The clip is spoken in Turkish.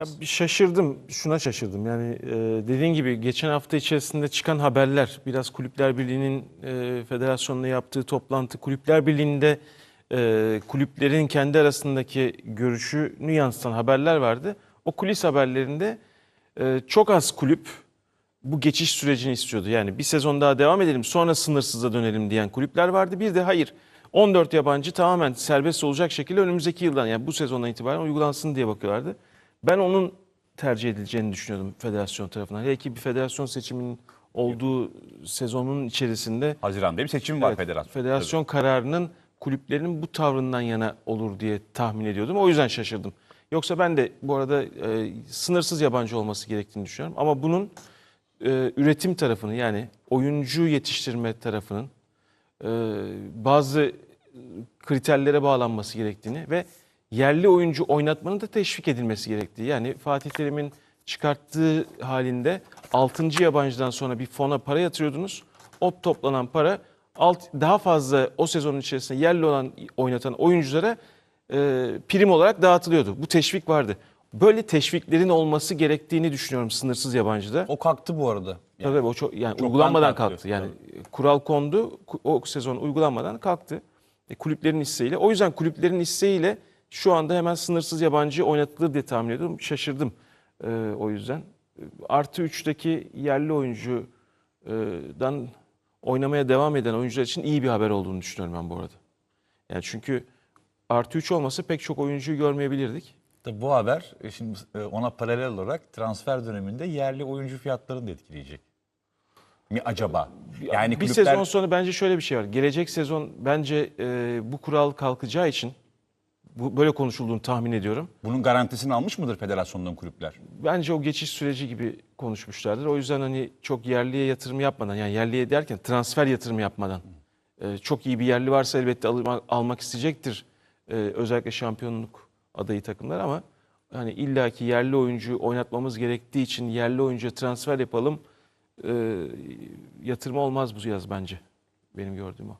Ya bir şaşırdım, şuna şaşırdım. Yani e, dediğin gibi geçen hafta içerisinde çıkan haberler, biraz Kulüpler Birliği'nin e, federasyonla yaptığı toplantı, Kulüpler Birliği'nde e, kulüplerin kendi arasındaki görüşünü yansıtan haberler vardı. O kulis haberlerinde e, çok az kulüp bu geçiş sürecini istiyordu. Yani bir sezon daha devam edelim sonra sınırsıza dönelim diyen kulüpler vardı. Bir de hayır 14 yabancı tamamen serbest olacak şekilde önümüzdeki yıldan yani bu sezondan itibaren uygulansın diye bakıyorlardı. Ben onun tercih edileceğini düşünüyordum federasyon tarafından. Hele ki bir federasyon seçiminin olduğu sezonun içerisinde Haziran'da bir seçim var Evet, federasyon. Federasyon kararının kulüplerin bu tavrından yana olur diye tahmin ediyordum. O yüzden şaşırdım. Yoksa ben de bu arada e, sınırsız yabancı olması gerektiğini düşünüyorum. Ama bunun e, üretim tarafını yani oyuncu yetiştirme tarafının e, bazı kriterlere bağlanması gerektiğini ve yerli oyuncu oynatmanın da teşvik edilmesi gerektiği. Yani Fatih Terim'in çıkarttığı halinde 6. yabancıdan sonra bir fona para yatırıyordunuz. O toplanan para alt, daha fazla o sezonun içerisinde yerli olan oynatan oyunculara e, prim olarak dağıtılıyordu. Bu teşvik vardı. Böyle teşviklerin olması gerektiğini düşünüyorum sınırsız yabancıda. O kalktı bu arada. Tabii tabii o çok yani Çoktan uygulanmadan kalktı, kalktı. Yani kural kondu. O sezon uygulanmadan kalktı. E, kulüplerin isteğiyle. O yüzden kulüplerin isteğiyle şu anda hemen sınırsız yabancı oynatılır diye tahmin ediyorum. Şaşırdım e, o yüzden. Artı 3'teki yerli oyuncudan oynamaya devam eden oyuncular için iyi bir haber olduğunu düşünüyorum ben bu arada. Yani çünkü artı 3 olmasa pek çok oyuncuyu görmeyebilirdik. Tabii bu haber e, şimdi e, ona paralel olarak transfer döneminde yerli oyuncu fiyatlarını da etkileyecek. Mi acaba? Yani bir kulüpler sezon sonra bence şöyle bir şey var. Gelecek sezon bence e, bu kural kalkacağı için bu böyle konuşulduğunu tahmin ediyorum. bunun garantisini almış mıdır federasyondan kulüpler? Bence o geçiş süreci gibi konuşmuşlardır. O yüzden hani çok yerliye yatırım yapmadan yani yerliye derken transfer yatırım yapmadan e, çok iyi bir yerli varsa elbette alma- almak isteyecektir. E, özellikle şampiyonluk adayı takımlar ama hani illaki yerli oyuncu oynatmamız gerektiği için yerli oyuncuya transfer yapalım. E, yatırım olmaz bu yaz bence. Benim gördüğüm o.